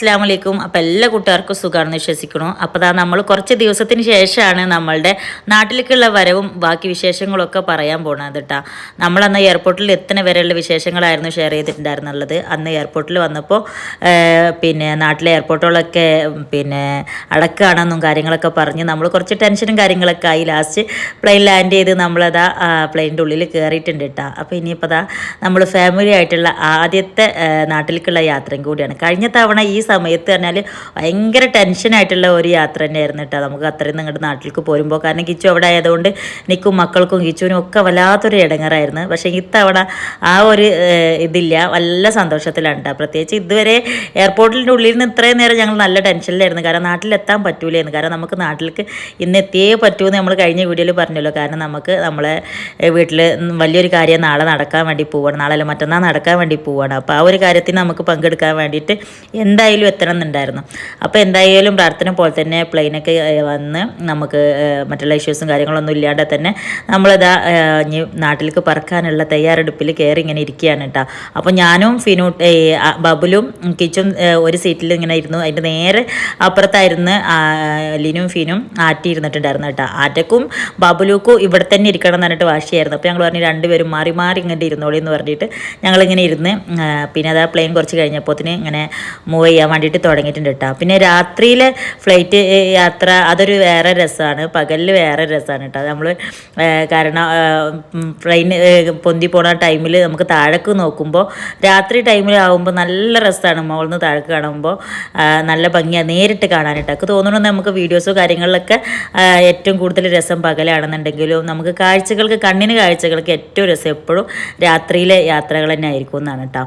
അസ്സാം വലൈക്കും അപ്പോൾ എല്ലാ കൂട്ടുകാർക്കും സുഖമാണെന്ന് വിശ്വസിക്കണു അപ്പോൾ അതാ നമ്മൾ കുറച്ച് ദിവസത്തിന് ശേഷമാണ് നമ്മളുടെ നാട്ടിലേക്കുള്ള വരവും ബാക്കി വിശേഷങ്ങളൊക്കെ പറയാൻ പോണത് കേട്ടോ നമ്മളന്ന് എയർപോർട്ടിൽ എത്തുന്ന വരെയുള്ള വിശേഷങ്ങളായിരുന്നു ഷെയർ ചെയ്തിട്ടുണ്ടായിരുന്നുള്ളത്. അന്ന് എയർപോർട്ടിൽ വന്നപ്പോൾ പിന്നെ നാട്ടിലെ എയർപോർട്ടുകളൊക്കെ പിന്നെ അടക്കാണെന്നും കാര്യങ്ങളൊക്കെ പറഞ്ഞ് നമ്മൾ കുറച്ച് ടെൻഷനും കാര്യങ്ങളൊക്കെ ആയി. ലാസ്റ്റ് പ്ലെയിൻ ലാൻഡ് ചെയ്ത് നമ്മളതാ പ്ലെയിനിന്റെ ഉള്ളിൽ കയറിയിട്ടുണ്ട് കേട്ടോ അപ്പോൾ ഇനിയിപ്പോൾ ദാ നമ്മൾ ഫാമിലി ആയിട്ടുള്ള ആദ്യത്തെ നാട്ടിലേക്കുള്ള യാത്രയും കൂടിയാണ്. കഴിഞ്ഞ തവണ ഈ സമയത്ത് പറഞ്ഞാൽ ഭയങ്കര ടെൻഷനായിട്ടുള്ള ഒരു യാത്ര തന്നെയായിരുന്നു കേട്ടോ. നമുക്ക് അത്രയും നിങ്ങളുടെ നാട്ടിലേക്ക് പോരുമ്പോൾ. കാരണം കിച്ചു അവിടെ ആയതുകൊണ്ട് എനിക്കും മക്കൾക്കും കിച്ചുവിനും ഒക്കെ വല്ലാത്തൊരു ഇടങ്ങറായിരുന്നു. പക്ഷേ ഇത്തവണ ആ ഒരു ഇതില്ല. നല്ല സന്തോഷത്തിലാണ് കേട്ടോ. പ്രത്യേകിച്ച് ഇതുവരെ എയർപോർട്ടിന്റെ ഉള്ളിൽ നിന്ന് ഇത്രയും നേരം ഞങ്ങൾ നല്ല ടെൻഷനിലായിരുന്നു കാരണം നാട്ടിലെത്താൻ പറ്റൂലായിരുന്നു. കാരണം നമുക്ക് നാട്ടിലേക്ക് ഇന്ന് എത്തിയേ പറ്റൂ എന്ന് നമ്മൾ കഴിഞ്ഞ വീഡിയോയിൽ പറഞ്ഞല്ലോ. കാരണം നമുക്ക് നമ്മളെ വീട്ടിൽ വലിയൊരു കാര്യം നാളെ നടക്കാൻ വേണ്ടി പോവാണ്. നാളെ മറ്റന്നാൾ നടക്കാൻ വേണ്ടി പോവാണ്. അപ്പോൾ ആ ഒരു കാര്യത്തിന് നമുക്ക് പങ്കെടുക്കാൻ വേണ്ടിയിട്ട് എന്തായാലും എത്തണം എന്നുണ്ടായിരുന്നു അപ്പോൾ എന്തായാലും പ്രാർത്ഥന പോലെ തന്നെ പ്ലെയിനൊക്കെ വന്ന് നമുക്ക് മറ്റുള്ള ഇഷ്യൂസും കാര്യങ്ങളൊന്നും ഇല്ലാതെ തന്നെ നമ്മളിതാ ഇനി നാട്ടിലേക്ക് പറക്കാനുള്ള തയ്യാറെടുപ്പിൽ കയറി ഇങ്ങനെ ഇരിക്കുകയാണ് കേട്ടോ. അപ്പോൾ ഞാനും ഫിനു ബബുലും കിച്ചും ഒരു സീറ്റിൽ ഇങ്ങനെ ഇരുന്നു. അതിന്റെ നേരെ അപ്പുറത്തായിരുന്നു ലിനും ഫിനും ആറ്റി ഇരുന്നിട്ടുണ്ടായിരുന്നു കേട്ടോ. ആറ്റക്കും ബബുലുക്കും ഇവിടെ തന്നെ ഇരിക്കണം എന്ന് പറഞ്ഞിട്ട് വാശിയായിരുന്നു. അപ്പോൾ ഞങ്ങൾ പറഞ്ഞു രണ്ടുപേരും മാറി മാറി ഇങ്ങോട്ട് ഇരുന്നോളി എന്ന് പറഞ്ഞിട്ട് ഞങ്ങളിങ്ങനെ ഇരുന്ന് പിന്നെ അത് പ്ലെയിൻ കുറച്ച് കഴിഞ്ഞപ്പോത്തിന് ഇങ്ങനെ മൂവ് വേണ്ടിയിട്ട് തുടങ്ങിയിട്ടുണ്ട് കേട്ടോ പിന്നെ രാത്രിയിലെ ഫ്ലൈറ്റ് യാത്ര അതൊരു വേറെ രസമാണ് പകലിൽ വേറെ രസമാണ് കേട്ടോ നമ്മൾ കാരണം ട്രെയിൻ പൊന്തി പോണ ടൈമിൽ നമുക്ക് താഴേക്ക് നോക്കുമ്പോൾ രാത്രി ടൈമിൽ ആകുമ്പോൾ നല്ല രസമാണ് മുകളിൽ നിന്ന് താഴേക്ക് കാണുമ്പോൾ നല്ല ഭംഗിയാണ് നേരിട്ട് കാണാനായിട്ട് അത് തോന്നുന്നു നമുക്ക് വീഡിയോസോ കാര്യങ്ങളിലൊക്കെ ഏറ്റവും കൂടുതൽ രസം പകലാണെന്നുണ്ടെങ്കിലും നമുക്ക് കാഴ്ചകൾക്ക് കണ്ണിന് കാഴ്ചകൾക്ക് ഏറ്റവും രസം എപ്പോഴും രാത്രിയിലെ യാത്രകൾ തന്നെ ആയിരിക്കും എന്നാണ് കേട്ടോ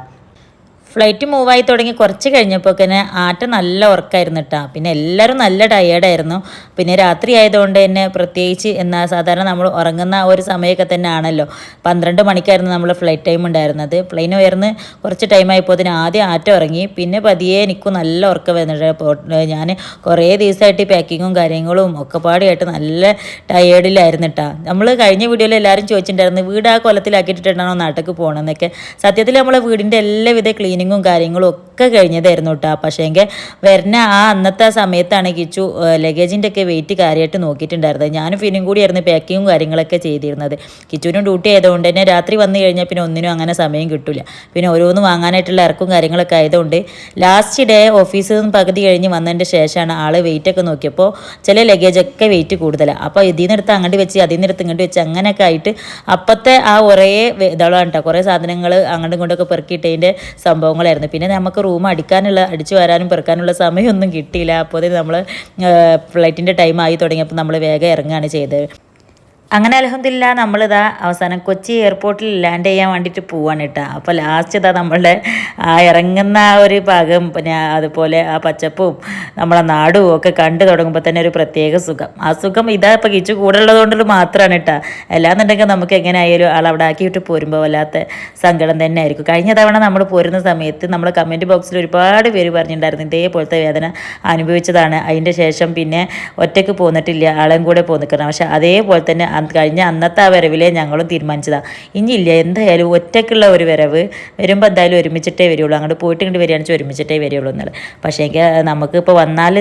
ഫ്ലൈറ്റ് മൂവായി തുടങ്ങി കുറച്ച് കഴിഞ്ഞപ്പോൾ തന്നെ ആറ്റ നല്ല ഉറക്കമായിരുന്നു കേട്ടോ. പിന്നെ എല്ലാവരും നല്ല ടയേർഡായിരുന്നു പിന്നെ രാത്രി ആയതുകൊണ്ട് തന്നെ പ്രത്യേകിച്ച് എന്നാ സാധാരണ നമ്മൾ ഉറങ്ങുന്ന ഒരു സമയമൊക്കെ തന്നെ ആണല്ലോ പന്ത്രണ്ട് മണിക്കായിരുന്നു നമ്മൾ ഫ്ലൈറ്റ് ടൈം ഉണ്ടായിരുന്നത്. പ്ലെയിൻ ഉയർന്ന് കുറച്ച് ടൈം ആയപ്പോൾ അതിന് ആദ്യം ആറ്റ ഉറങ്ങി. പിന്നെ പതിയെ എനിക്ക് നല്ല ഉറക്കം വരുന്നുണ്ട്. ഞാൻ കുറേ ദിവസമായിട്ട് പാക്കിങ്ങും കാര്യങ്ങളും ഒക്കെ പാടിയായിട്ട് നല്ല ടയേർഡിലായിരുന്നു കേട്ടോ. നമ്മൾ കഴിഞ്ഞ വീഡിയോയിൽ എല്ലാവരും ചോദിച്ചിട്ടുണ്ടായിരുന്നു വീട് ആ കൊലത്തിലാക്കിയിട്ടുണ്ടാണോ നാട്ടിലേക്ക് പോകണമെന്നൊക്കെ സത്യത്തിൽ നമ്മളെ വീടിന്റെ എല്ലാവിധ ക്ലീനിങ്ങും കാര്യങ്ങളും ഒക്കെ കഴിഞ്ഞതായിരുന്നു കേട്ടോ പക്ഷേങ്കിൽ വരുന്ന ആ അന്നത്തെ സമയത്താണ് കിച്ചു ലഗേജിന്റെ ഒക്കെ വെയിറ്റ് കാര്യമായിട്ട് നോക്കിയിട്ടുണ്ടായിരുന്നത്. ഞാനും ഫിനും കൂടിയായിരുന്നു പാക്കിങ്ങും കാര്യങ്ങളൊക്കെ ചെയ്തിരുന്നത്. കിച്ചുവിനും ഡ്യൂട്ടി ആയതുകൊണ്ട് തന്നെ രാത്രി വന്നു കഴിഞ്ഞാൽ പിന്നെ ഒന്നിനും അങ്ങനെ സമയം കിട്ടില്ല പിന്നെ ഓരോന്ന് വാങ്ങാനായിട്ടുള്ള ഇറക്കും കാര്യങ്ങളൊക്കെ ആയതുകൊണ്ട് ലാസ്റ്റ് ഡേ ഓഫീസിൽ നിന്ന് പകുതി കഴിഞ്ഞ് വന്നതിന്റെ ശേഷമാണ് ആൾ വെയിറ്റ് ഒക്കെ നോക്കിയപ്പോൾ ചില ലഗേജൊക്കെ വെയിറ്റ് കൂടുതലാണ് അപ്പോൾ ഇതിൽ നിന്ന് എടുത്ത് അങ്ങോട്ട് വെച്ച് അതിൽ നിന്ന് എടുത്ത് ഇങ്ങോട്ട് വെച്ച് അങ്ങനെയൊക്കെ ആയിട്ട് അപ്പോഴത്തെ ആ ഒരേ ഇതാണ് കേട്ടോ കുറേ സാധനങ്ങൾ അങ്ങോട്ടും ഇങ്ങോട്ടൊക്കെ പെറുക്കിയിട്ടതിന്റെ സംഭവങ്ങളായിരുന്നു പിന്നെ നമുക്ക് റൂം അടിക്കാനുള്ള അടിച്ചു വരാനും പെറുക്കാനുള്ള സമയമൊന്നും കിട്ടിയില്ല. അപ്പോൾ നമ്മൾ ഫ്ലൈറ്റിന്റെ ടൈം ആയി തുടങ്ങിയപ്പോൾ നമ്മൾ വേഗം ഇറങ്ങുകയാണ് ചെയ്തത്. അങ്ങനെ അലഹമില്ല നമ്മളിതാ അവസാനം കൊച്ചി എയർപോർട്ടിൽ ലാൻഡ് ചെയ്യാൻ വേണ്ടിയിട്ട് പോവാണ് കേട്ടോ അപ്പോൾ ലാസ്റ്റ് ഇതാ നമ്മളുടെ ആ ഇറങ്ങുന്ന ആ ഒരു ഭാഗം പിന്നെ അതുപോലെ ആ പച്ചപ്പും നമ്മളെ നാടും ഒക്കെ കണ്ടു തുടങ്ങുമ്പോൾ തന്നെ ഒരു പ്രത്യേക സുഖം. ആ സുഖം ഇതാ ഇപ്പോൾ കിച്ചു കൂടെ ഉള്ളതുകൊണ്ട് മാത്രമാണ് കേട്ടോ അല്ലാന്നുണ്ടെങ്കിൽ നമുക്ക് എങ്ങനെ ആയാലും ആൾ അവിടെ ആക്കിയിട്ട് പോരുമ്പോൾ വല്ലാത്ത സങ്കടം തന്നെ ആയിരിക്കും. കഴിഞ്ഞ തവണ നമ്മൾ പോരുന്ന സമയത്ത് നമ്മൾ കമന്റ് ബോക്സിൽ ഒരുപാട് പേര് പറഞ്ഞിട്ടുണ്ടായിരുന്നു ഇതേപോലത്തെ വേദന അനുഭവിച്ചതാണ്. അതിന്റെ ശേഷം പിന്നെ ഒറ്റയ്ക്ക് പോന്നിട്ടില്ല ആളെയും കൂടെ പോന്നിക്കണം പക്ഷെ അതേപോലെ തന്നെ കഴിഞ്ഞ അന്നത്തെ ആ വരവിലേ ഞങ്ങളും തീരുമാനിച്ചതാണ് ഇനിയില്ല എന്തായാലും ഒറ്റയ്ക്കുള്ള ഒരു വരവ് വരുമ്പോൾ എന്തായാലും ഒരുമിച്ചിട്ടേ വരുള്ളൂ. അങ്ങോട്ട് പോയിട്ട് ഇങ്ങോട്ട് വരികയാണെന്ന് വെച്ചാൽ ഒരുമിച്ചിട്ടേ വരുള്ളൂ എന്നുള്ളത് പക്ഷേ എനിക്ക് നമുക്ക് ഇപ്പോൾ വന്നാൽ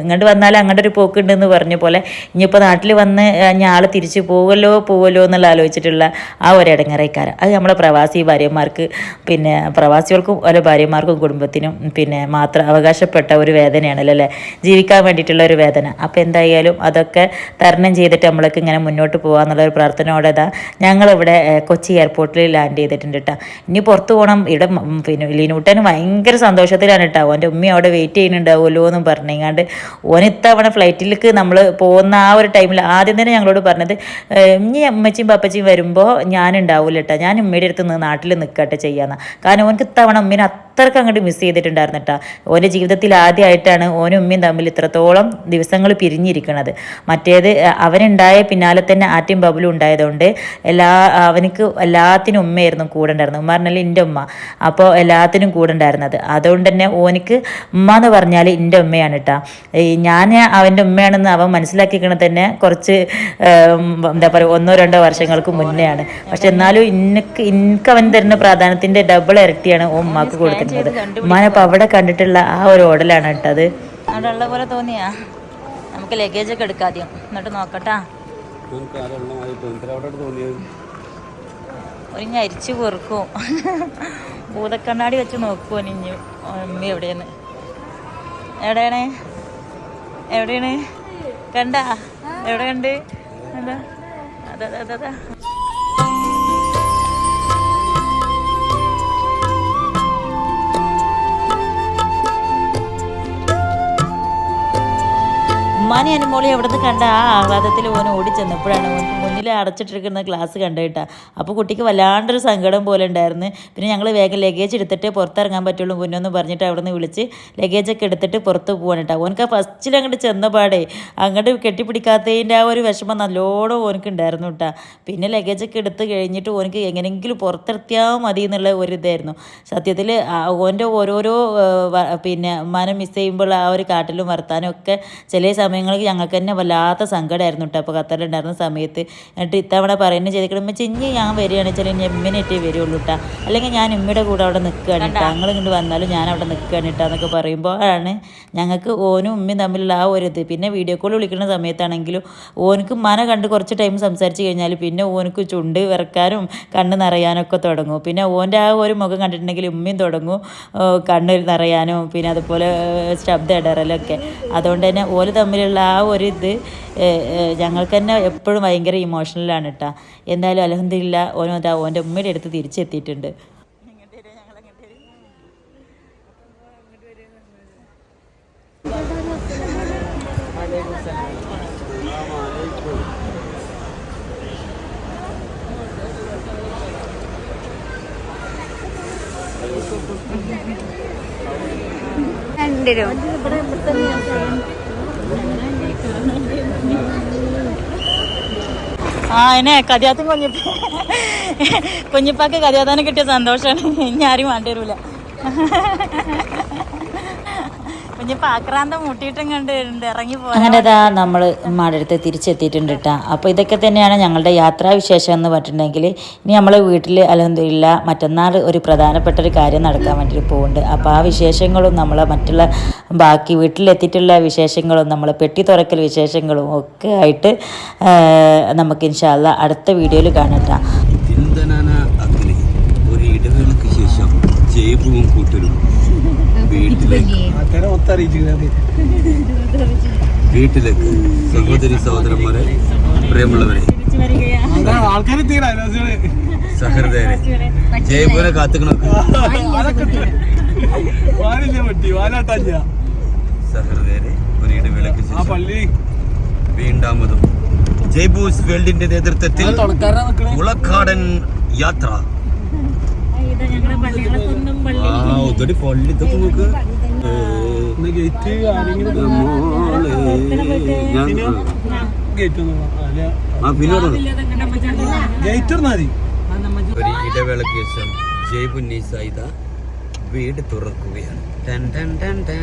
ഇങ്ങോട്ട് വന്നാൽ അങ്ങോട്ട് ഒരു പോക്കുണ്ടെന്ന് പറഞ്ഞ പോലെ ഇനിയിപ്പോൾ നാട്ടിൽ വന്ന് ഞാൾ തിരിച്ച് പോവല്ലോ പോവല്ലോ എന്നുള്ള ആലോചിച്ചിട്ടുള്ള ആ ഒരു ഇടങ്ങറേക്കാരം. അത് നമ്മളെ പ്രവാസി ഭാര്യമാർക്ക് പിന്നെ പ്രവാസികൾക്കും ഓരോ ഭാര്യമാർക്കും കുടുംബത്തിനും പിന്നെ മാത്രം അവകാശപ്പെട്ട ഒരു വേദനയാണല്ലോ അല്ലേ? ജീവിക്കാൻ വേണ്ടിയിട്ടുള്ള ഒരു വേദന. അപ്പോൾ എന്തായാലും അതൊക്കെ തരണം ചെയ്തിട്ട് നമ്മൾക്ക് ഇങ്ങനെ മുന്നോട്ട് പോകാന്നുള്ള ഒരു പ്രാർത്ഥനയോടെ ഇതാ ഞങ്ങളിവിടെ കൊച്ചി എയർപോർട്ടിൽ ലാൻഡ് ചെയ്തിട്ടുണ്ട് കേട്ടോ ഇനി പുറത്ത് പോകണം ഇവിടെ പിന്നെ ലീനൂട്ടന് ഭയങ്കര സന്തോഷത്തിലാണ് കേട്ടോ അവന്റെ ഉമ്മ അവിടെ വെയിറ്റ് ചെയ്യുന്നുണ്ടാവുമല്ലോ എന്നും പറഞ്ഞിങ്ങാണ്ട് ഓൻ ഫ്ലൈറ്റിലേക്ക് നമ്മൾ പോകുന്ന ആ ഒരു ടൈമിൽ ആദ്യം തന്നെ ഞങ്ങളോട് പറഞ്ഞത് ഇനി അമ്മച്ചിയും പപ്പച്ചിയും വരുമ്പോൾ ഞാനുണ്ടാവില്ല കേട്ടോ ഞാൻ ഉമ്മയുടെ അടുത്ത് നിന്ന് നാട്ടിൽ നിൽക്കട്ടെ ചെയ്യാമെന്നാണ് കാരണം ഓനക്ക് ഇത്തവണ ഉമ്മീനെ അത്രയ്ക്ക് അങ്ങോട്ട് മിസ് ചെയ്തിട്ടുണ്ടായിരുന്നു കേട്ടോ ഓന്റെ ജീവിതത്തിൽ ആദ്യമായിട്ടാണ് ഓനും ഉമ്മയും തമ്മിൽ ഇത്രത്തോളം ദിവസങ്ങൾ പിരിഞ്ഞിരിക്കുന്നത് മറ്റേത് അവനുണ്ടായ പിന്നാലെ തന്നെ ആറ്റും ബബിളും ഉണ്ടായതുകൊണ്ട് എല്ലാ അവനക്ക് എല്ലാത്തിനും ഉമ്മയായിരുന്നു കൂടെ ഉണ്ടായിരുന്നത്. ഉമ്മ പറഞ്ഞാൽ എന്റെ ഉമ്മ. അപ്പോൾ എല്ലാത്തിനും കൂടെ ഉണ്ടായിരുന്നത്. അതുകൊണ്ട് തന്നെ ഓനിക്ക് ഉമ്മ എന്ന് പറഞ്ഞാൽ എന്റെ ഉമ്മയാണ് കേട്ടോ ഞാൻ അവന്റെ ഉമ്മയാണെന്ന് അവൻ മനസ്സിലാക്കിക്കണത് തന്നെ കുറച്ച് എന്താ പറയുക ഒന്നോ രണ്ടോ വർഷങ്ങൾക്ക് മുന്നെയാണ്. പക്ഷെ എന്നാലും ഇന്നക്ക് എനിക്ക് അവൻ തരുന്ന പ്രാധാന്യത്തിന്റെ ഡബിൾ ഇരട്ടിയാണ് ഓ ഉമ്മാക്ക് കൊടുത്തിട്ടുള്ളത് ഉണ്ടായിരുന്നത് ഉമ്മാനപ്പം അവിടെ കണ്ടിട്ടുള്ള ആ ഒരു ഓടലാണ് കേട്ടത് അവിടെ ഉള്ള പോലെ തോന്നിയാ? നമുക്ക് ലഗേജ് ഒക്കെ എടുക്കാദ്യം എന്നിട്ട് നോക്കട്ടാ. ഒരു ഞരിച്ച് പൊറുക്കും. ഭൂതക്കണ്ണാടി വെച്ച് നോക്കുമോ നിഞ്ഞു അമ്മി എവിടെയാണ് എവിടെയാണ്? എവിടെയാണ്? കണ്ട? എവിടെ കണ്ട്? എന്താ അതെ അതാ. ഉമ്മാനെ അനുമോളി എവിടുന്ന് കണ്ട ആ ആഹ്ലാദത്തിൽ ഓൻ ഓടിച്ചെന്നപ്പോഴാണ് ഓനക്ക് മുന്നിൽ അടച്ചിട്ടിരിക്കുന്ന ഗ്ലാസ് കണ്ടിട്ടാ അപ്പോൾ കുട്ടിക്ക് വല്ലാണ്ടൊരു സങ്കടം പോലെ ഉണ്ടായിരുന്നു. പിന്നെ ഞങ്ങൾ വേഗം ലഗേജ് എടുത്തിട്ട് പുറത്തിറങ്ങാൻ പറ്റുള്ളൂ മുന്നൊന്ന് പറഞ്ഞിട്ട് അവിടെ നിന്ന് വിളിച്ച് ലഗേജൊക്കെ എടുത്തിട്ട് പുറത്ത് പോകാൻ കേട്ടോ. ഓനക്ക് ആ ഫസ്റ്റിൽ അങ്ങോട്ട് ചെന്ന പാടേ അങ്ങോട്ട് കെട്ടിപ്പിടിക്കാത്തതിന്റെ ആ ഒരു വിഷമം നല്ലോണം ഓനക്ക് ഉണ്ടായിരുന്നു കേട്ടാ. പിന്നെ ലഗേജൊക്കെ എടുത്ത് കഴിഞ്ഞിട്ട് ഓനക്ക് എങ്ങനെയെങ്കിലും പുറത്തിറത്തിയാൽ മതി എന്നുള്ള ഒരു ഇതായിരുന്നു. സത്യത്തിൽ ഓന്റെ ഓരോരോ പിന്നെ മനം മിസ് ചെയ്യുമ്പോൾ ആ ഒരു കാട്ടിലും വർത്താനൊക്കെ ചില സമയങ്ങളിൽ ഞങ്ങൾക്ക് തന്നെ വല്ലാത്ത സങ്കടമായിരുന്നു കേട്ടോ അപ്പോൾ ഖത്തറിലുണ്ടായിരുന്ന സമയത്ത് എന്നിട്ട് ഇത്തവണ പറയുന്നത് ചെയ്തിട്ട് ചെഞ്ഞ് ഞാൻ വരികയാണ് വെച്ചാൽ ഇനി എമ്മിനായിട്ടേ വരുള്ളൂ കേട്ടോ അല്ലെങ്കിൽ ഞാൻ ഉമ്മയുടെ കൂടെ അവിടെ നിൽക്കുകയാണ് കേട്ടോ ഞങ്ങൾ ഇങ്ങോട്ട് വന്നാലും ഞാൻ അവിടെ നിൽക്കുകയാണ് കേട്ടോ എന്നൊക്കെ പറയുമ്പോഴാണ് ഞങ്ങൾക്ക് ഓനും ഉമ്മയും തമ്മിലുള്ള ആ ഒരു ഇത്. പിന്നെ വീഡിയോ കോൾ വിളിക്കുന്ന സമയത്താണെങ്കിലും ഓനക്ക് മന കണ്ട് കുറച്ച് ടൈം സംസാരിച്ച് കഴിഞ്ഞാൽ പിന്നെ ഓനക്ക് ചുണ്ട് വിറക്കാനും കണ്ണ് നിറയാനൊക്കെ തുടങ്ങും. പിന്നെ ഓന്റെ ആ ഒരു മുഖം കണ്ടിട്ടുണ്ടെങ്കിൽ ഉമ്മയും തുടങ്ങും കണ്ണ് നിറയാനും പിന്നെ അതുപോലെ ശബ്ദ ശബ്ദം ഇടറലൊക്കെ. അതുകൊണ്ട് തന്നെ ഓൽ തമ്മിലുള്ള ആ ഒരു ഇത് ഞങ്ങൾക്ക് തന്നെ എപ്പോഴും ഭയങ്കര ഇമോഷണലാണ് കേട്ടോ എന്തായാലും അലഹദില്ല ഓനോ അതാ ഓന്റെ ഉമ്മയുടെ അടുത്ത് തിരിച്ചെത്തിയിട്ടുണ്ട്. രണ്ടിരും ആ എന്നെ കഥയാത്തും കുഞ്ഞിപ്പ കുഞ്ഞിപ്പാക്ക് കഥയാത്താനെ കിട്ടിയ സന്തോഷമാണ് ഇനി ആരും വേണ്ടി വരൂല. കുഞ്ഞിപ്പ ആക്രാന്തം ഇറങ്ങി നമ്മൾ ഉമ്മയുടെ തിരിച്ചെത്തിയിട്ടുണ്ട് കേട്ടോ അപ്പോൾ ഇതൊക്കെ തന്നെയാണ് ഞങ്ങളുടെ യാത്രാവിശേഷം എന്ന് പറഞ്ഞിട്ടുണ്ടെങ്കിൽ ഇനി നമ്മളെ വീട്ടിൽ ഇല്ല മറ്റന്നാൾ ഒരു പ്രധാനപ്പെട്ട ഒരു കാര്യം നടക്കാൻ വേണ്ടി പോകുന്നുണ്ട് അപ്പോൾ ആ വിശേഷങ്ങളും നമ്മളെ മറ്റുള്ള ബാക്കി വീട്ടിലെത്തിയിട്ടുള്ള വിശേഷങ്ങളും നമ്മൾ പെട്ടി തുറക്കൽ വിശേഷങ്ങളും ഒക്കെ ആയിട്ട് നമുക്ക് ഇൻഷാല്ല അടുത്ത വീഡിയോയിൽ കാണട്ടാ ശേഷം ജയബുവും കൂട്ടരും വീട്ടിലേക്ക്. വീട്ടിലേക്ക് സഹോദരി സഹോദരന്മാരെ പ്രിയമുള്ളവരെ. സഹൃദയരെ ജയബുവിനെ കാത്തുക്കണക്ക് സഹൃദയരെ ഒരു ഇടവേളയ്ക്ക് ശേഷം വീണ്ടാമതും ജയ്ബൂസ് വേൾഡിന്റെ നേതൃത്വത്തിൽ മുളക്കാടൻ യാത്ര. ആ പള്ളി ഇതൊക്കെ നോക്ക്. മോളെ, ഞാൻ- ആ. പിന്നെ ഒരു ഇടവേളയ്ക്ക് ശേഷം ജയ്ബുന്നീസ വീട് തുറക്കുകയാണ്. ടൻ ടൻ ടൻ ടൻ.